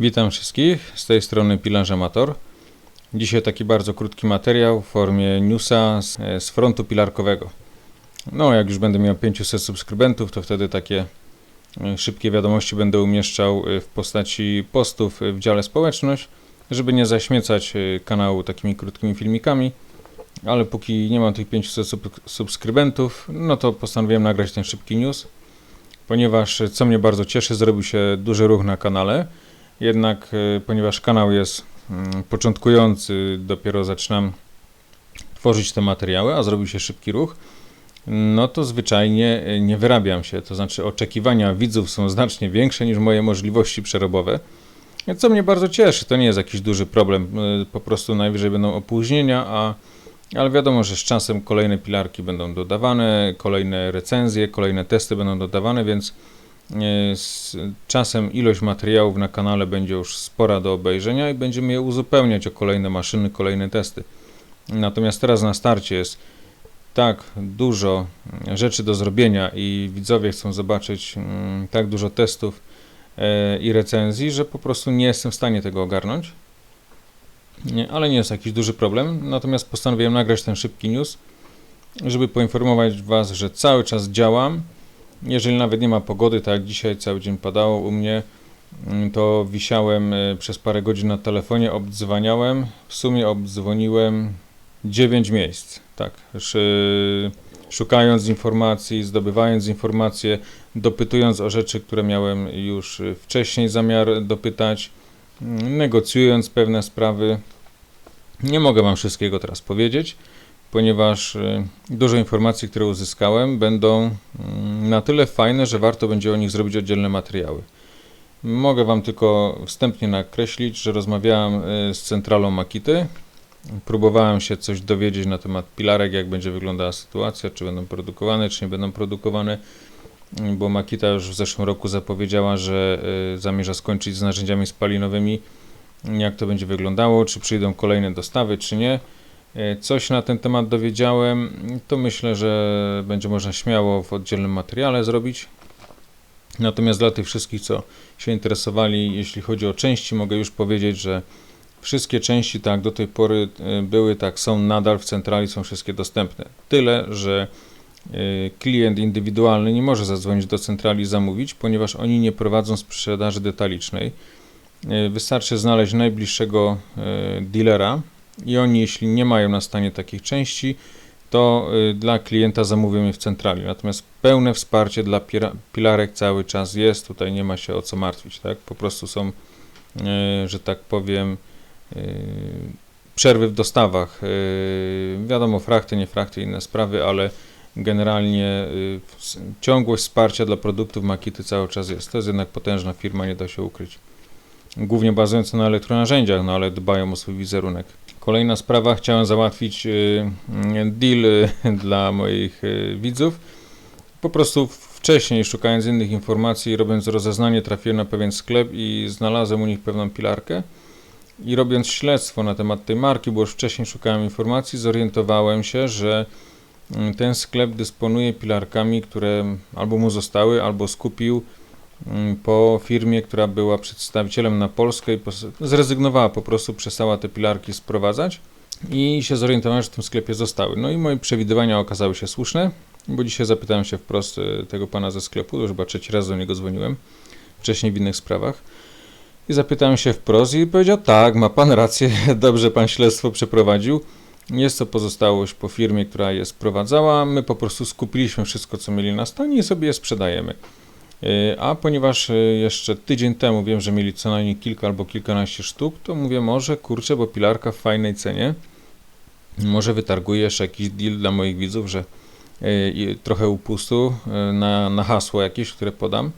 Witam wszystkich, z tej strony Pilarz Amator. Dzisiaj taki bardzo krótki materiał w formie newsa z, z frontu pilarkowego. No, jak już będę miał 500 subskrybentów, to wtedy takie e, szybkie wiadomości będę umieszczał e, w postaci postów w dziale społeczność, żeby nie zaśmiecać e, kanału takimi krótkimi filmikami. Ale póki nie mam tych 500 sub- subskrybentów, no to postanowiłem nagrać ten szybki news, ponieważ e, co mnie bardzo cieszy, zrobił się duży ruch na kanale. Jednak, e, ponieważ kanał jest mm, początkujący, dopiero zaczynam tworzyć te materiały, a zrobił się szybki ruch, no to zwyczajnie e, nie wyrabiam się. To znaczy, oczekiwania widzów są znacznie większe niż moje możliwości przerobowe. Co mnie bardzo cieszy, to nie jest jakiś duży problem. e, Po prostu najwyżej będą opóźnienia, a ale wiadomo, że z czasem kolejne pilarki będą dodawane, kolejne recenzje, kolejne testy będą dodawane, więc z czasem ilość materiałów na kanale będzie już spora do obejrzenia i będziemy je uzupełniać o kolejne maszyny, kolejne testy. Natomiast teraz na starcie jest tak dużo mm, rzeczy do zrobienia i widzowie chcą zobaczyć mm, tak dużo testów e, i recenzji, że po prostu nie jestem w stanie tego ogarnąć. Ale nie jest jakiś duży problem. Natomiast postanowiłem nagrać ten szybki news, żeby poinformować Was, że cały czas działam. Jeżeli nawet nie ma pogody, tak jak dzisiaj cały dzień padało u mnie, mm, to wisiałem e, przez parę godzin na telefonie, obdzwaniałem. W sumie obdzwoniłem 9 miejsc. Tak, szy- szukając informacji, zdobywając informacje, dopytując o rzeczy, które miałem już e, wcześniej zamiar dopytać, mm, negocjując pewne sprawy. Nie mogę Wam wszystkiego teraz powiedzieć, ponieważ e, dużo informacji, które uzyskałem, będą mm, na tyle fajne, że warto będzie o nich zrobić oddzielne materiały. Mogę Wam tylko wstępnie nakreślić, że rozmawiałem e, z centralą Makity. Próbowałem się coś dowiedzieć na temat pilarek, jak będzie wyglądała sytuacja, czy będą produkowane, czy nie będą produkowane, bo Makita już w zeszłym roku zapowiedziała, że e, zamierza skończyć z narzędziami spalinowymi. Jak to będzie wyglądało, czy przyjdą kolejne dostawy, czy nie. E, Coś na ten temat dowiedziałem, to myślę, że będzie można śmiało w oddzielnym materiale zrobić. Natomiast dla tych wszystkich, co się interesowali, jeśli chodzi o części, mogę już powiedzieć, że wszystkie części, tak do tej pory e, były, tak są nadal w centrali, są wszystkie dostępne. Tyle, że e, klient indywidualny nie może zadzwonić do centrali i zamówić, ponieważ oni nie prowadzą sprzedaży detalicznej. Wystarczy znaleźć najbliższego dealera i oni, jeśli nie mają na stanie takich części, to y, dla klienta zamówią je w centrali. Natomiast pełne wsparcie dla pilarek cały czas jest, tutaj nie ma się o co martwić, tak? Po prostu są, y, że tak powiem, y, przerwy w dostawach. Wiadomo, frakty, nie frakty, inne sprawy, ale generalnie ciągłość wsparcia dla produktów Makity cały czas jest. To jest jednak potężna firma, nie da się ukryć. Głównie bazująca na elektronarzędziach, no ale dbają o swój wizerunek. Kolejna sprawa, chciałem załatwić y, y, deal y, dla moich y, widzów. Po prostu wcześniej, szukając innych informacji, robiąc rozeznanie, trafiłem na pewien sklep i znalazłem u nich pewną pilarkę. I robiąc śledztwo na temat tej marki, bo już wcześniej szukałem informacji, zorientowałem się, że y, ten sklep dysponuje pilarkami, które albo mu zostały, albo skupił mm, po firmie, która była przedstawicielem na Polskę i zrezygnowała po prostu, przestała te pilarki sprowadzać i się zorientowałem, że w tym sklepie zostały. No i moje przewidywania okazały się słuszne, bo dzisiaj zapytałem się wprost e, tego pana ze sklepu, już chyba trzeci raz do niego dzwoniłem, wcześniej w innych sprawach. I zapytałem się wprost i powiedział, tak, ma pan rację, dobrze pan śledztwo przeprowadził. Jest to pozostałość po firmie, która je sprowadzała. My po prostu skupiliśmy wszystko, co mieli na stanie i sobie je sprzedajemy. Yy, A ponieważ yy, jeszcze tydzień temu wiem, że mieli co najmniej kilka albo kilkanaście sztuk, to mówię, może kurczę, bo pilarka w fajnej cenie. Może wytarguję jeszcze jakiś deal dla moich widzów, że i trochę upustu na, na hasło jakieś, które podam,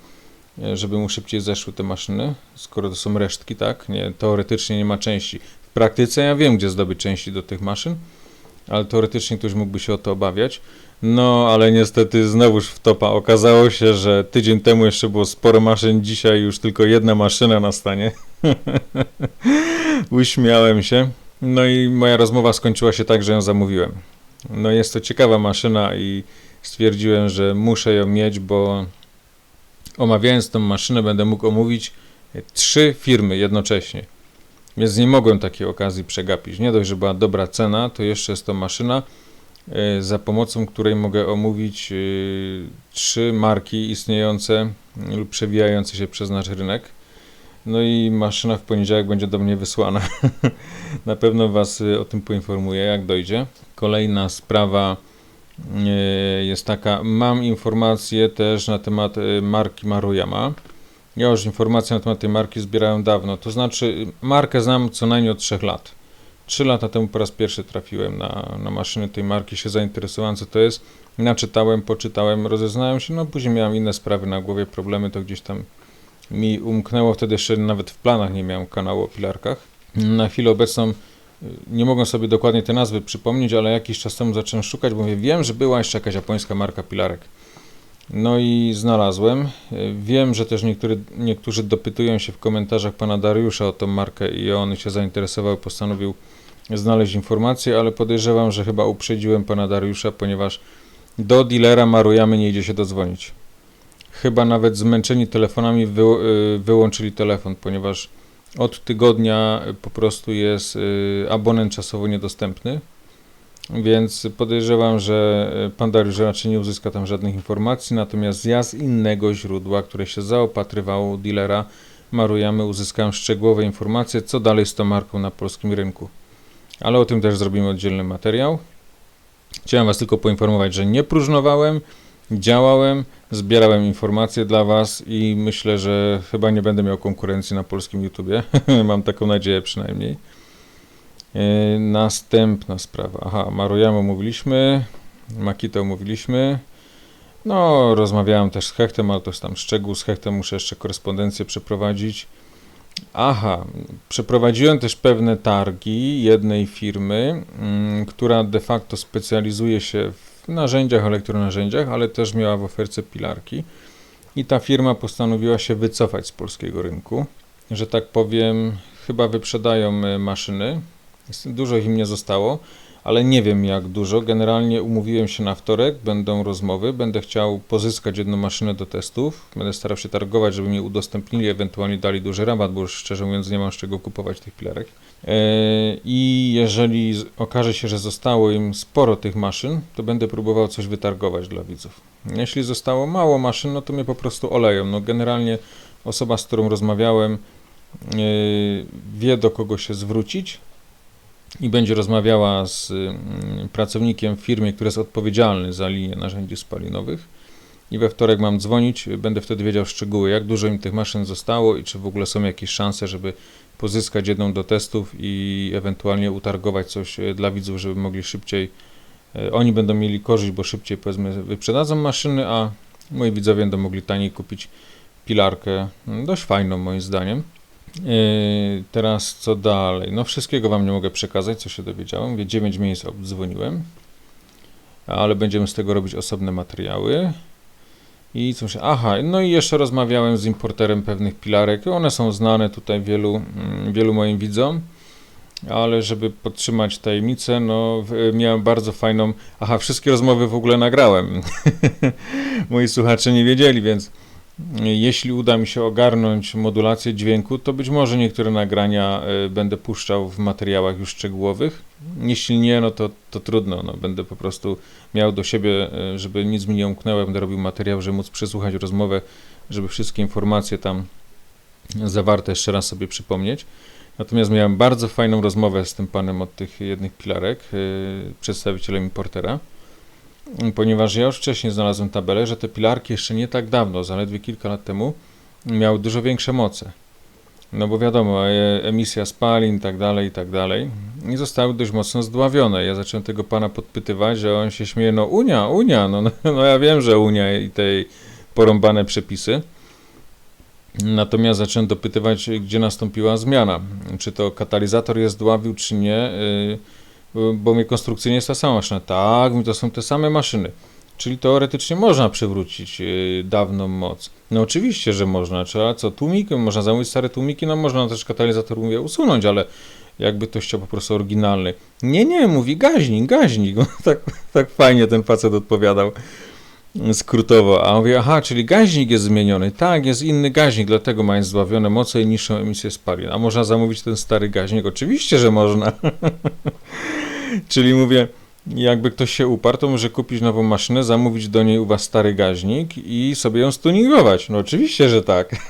żeby mu szybciej zeszły te maszyny, skoro to są resztki, tak? Nie, teoretycznie nie ma części. W praktyce ja wiem, gdzie zdobyć części do tych maszyn, ale teoretycznie ktoś mógłby się o to obawiać. No, ale niestety znowuż w topa okazało się, że tydzień temu jeszcze było sporo maszyn, dzisiaj już tylko jedna maszyna na stanie. Uśmiałem się. No i moja rozmowa skończyła się tak, że ją zamówiłem. No jest to ciekawa maszyna i stwierdziłem, że muszę ją mieć, bo omawiając tą maszynę będę mógł omówić trzy firmy jednocześnie. Więc nie mogłem takiej okazji przegapić. Nie dość, że była dobra cena, to jeszcze jest to maszyna, e, za pomocą której mogę omówić e, trzy marki istniejące lub przewijające się przez nasz rynek. No i maszyna w poniedziałek będzie do mnie wysłana. Na pewno Was e, o tym poinformuję, jak dojdzie. Kolejna sprawa jest taka, mam informacje też na temat marki Maruyama. Ja już informacje na temat tej marki zbierałem dawno. To znaczy, markę znam co najmniej od 3 lat. 3 lata temu po raz pierwszy trafiłem na, na maszyny tej marki, się zainteresowałem, co to jest. Naczytałem, poczytałem, rozeznałem się, no później miałem inne sprawy na głowie, problemy to gdzieś tam mi umknęło. Wtedy jeszcze nawet w planach nie miałem kanału o pilarkach. Na chwilę obecną y, nie mogę sobie dokładnie te nazwy przypomnieć, ale jakiś czas temu zacząłem szukać, bo mówię, wiem, że była jeszcze jakaś japońska marka pilarek. No i znalazłem. Wiem, że też niektóry, niektórzy dopytują się w komentarzach pana Dariusza o tą markę i on się zainteresował, postanowił znaleźć informacje, ale podejrzewam, że chyba uprzedziłem pana Dariusza, ponieważ do dealera Marujamy nie idzie się dodzwonić. Chyba nawet zmęczeni telefonami wy, y, wyłączyli telefon, ponieważ od tygodnia po prostu jest y, abonent czasowo niedostępny. Więc podejrzewam, że pan Dariusz raczej nie uzyska tam żadnych informacji, natomiast ja z innego źródła, które się zaopatrywało u dealera Marujamy, uzyskałem szczegółowe informacje, co dalej z tą marką na polskim rynku. Ale o tym też zrobimy oddzielny materiał. Chciałem Was tylko poinformować, że nie próżnowałem, działałem, zbierałem informacje dla Was i myślę, że chyba nie będę miał konkurencji na polskim YouTubie. Mam taką nadzieję przynajmniej. E, następna sprawa. Aha, Maruyama mówiliśmy, Makito mówiliśmy. No, rozmawiałem też z Hechtem, ale to jest tam szczegół. Z Hechtem muszę jeszcze korespondencję przeprowadzić. Aha, przeprowadziłem też pewne targi jednej firmy, mm, która de facto specjalizuje się w narzędziach, elektronarzędziach, ale też miała w ofercie pilarki. I ta firma postanowiła się wycofać z polskiego rynku. Że tak powiem, chyba wyprzedają e, maszyny, Dużo ich nie zostało, ale nie wiem jak dużo. Generalnie umówiłem się na wtorek, będą rozmowy, będę chciał pozyskać jedną maszynę do testów. Będę starał się targować, żeby mi udostępnili, ewentualnie dali duży rabat, bo już szczerze mówiąc nie mam z czego kupować tych pilarek. E, I jeżeli okaże się, że zostało im sporo tych maszyn, to będę próbował coś wytargować dla widzów. Jeśli zostało mało maszyn, no to mnie po prostu oleją. No generalnie osoba, z którą rozmawiałem, e, wie do kogo się zwrócić, i będzie rozmawiała z mm, pracownikiem w firmie, który jest odpowiedzialny za linię narzędzi spalinowych. I we wtorek mam dzwonić, będę wtedy wiedział szczegóły, jak dużo im tych maszyn zostało i czy w ogóle są jakieś szanse, żeby pozyskać jedną do testów i ewentualnie utargować coś e, dla widzów, żeby mogli szybciej, e, oni będą mieli korzyść, bo szybciej powiedzmy wyprzedadzą maszyny, a moi widzowie będą mogli taniej kupić pilarkę, mm, dość fajną moim zdaniem. Yy, teraz co dalej? No wszystkiego Wam nie mogę przekazać, co się dowiedziałem. Wie 9 miejsc obdzwoniłem, ale będziemy z tego robić osobne materiały. I cóż, aha, no i jeszcze rozmawiałem z importerem pewnych pilarek. One są znane tutaj wielu, mm, wielu moim widzom, ale żeby podtrzymać tajemnicę, no miałem bardzo fajną. Aha, wszystkie rozmowy w ogóle nagrałem. Moi słuchacze nie wiedzieli, więc jeśli uda mi się ogarnąć modulację dźwięku, to być może niektóre nagrania e, będę puszczał w materiałach już szczegółowych. Jeśli nie, no to, to trudno. No, będę po prostu miał do siebie, e, żeby nic mi nie umknęło, będę robił materiał, żeby móc przesłuchać rozmowę, żeby wszystkie informacje tam zawarte jeszcze raz sobie przypomnieć. Natomiast miałem bardzo fajną rozmowę z tym panem od tych jednych pilarek, e, przedstawicielem importera ponieważ ja już wcześniej znalazłem tabelę, że te pilarki jeszcze nie tak dawno, zaledwie kilka lat temu, miały dużo większe moce. No bo wiadomo, e, emisja spalin i tak dalej, i tak dalej. I zostały dość mocno zdławione. Ja zacząłem tego pana podpytywać, że on się śmieje, no Unia, Unia, no, no, no ja wiem, że Unia i te porąbane przepisy. Natomiast zacząłem dopytywać, gdzie nastąpiła zmiana. Czy to katalizator jest dławił, czy nie. Yy, bo mnie konstrukcyjnie jest ta sama maszyna. Tak, to są te same maszyny. Czyli teoretycznie można przywrócić yy, dawną moc. No oczywiście, że można. Trzeba co, tłumik? Można zamówić stare tłumiki? No można też katalizator, mówię, usunąć, ale jakby to chciał po prostu oryginalny. Nie, nie, mówi gaźnik, gaźnik. tak, tak fajnie ten facet odpowiadał. skrótowo. A mówię, aha, czyli gaźnik jest zmieniony. Tak, jest inny gaźnik, dlatego ma zdławione moce i niższą emisję spalin. A można zamówić ten stary gaźnik? Oczywiście, że można. czyli mówię, jakby ktoś się uparł, to może kupić nową maszynę, zamówić do niej u was stary gaźnik i sobie ją stuningować. No oczywiście, że tak.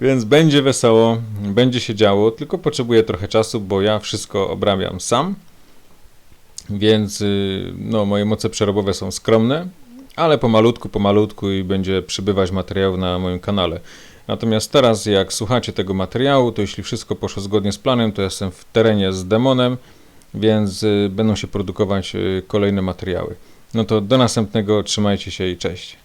Więc będzie wesoło, będzie się działo, tylko potrzebuję trochę czasu, bo ja wszystko obrabiam sam. Więc y, no, moje moce przerobowe są skromne, ale pomalutku, pomalutku i będzie przybywać materiału na moim kanale. Natomiast teraz, jak słuchacie tego materiału, to jeśli wszystko poszło zgodnie z planem, to jestem w terenie z demonem, więc y, będą się produkować y, kolejne materiały. No to do następnego, trzymajcie się i cześć.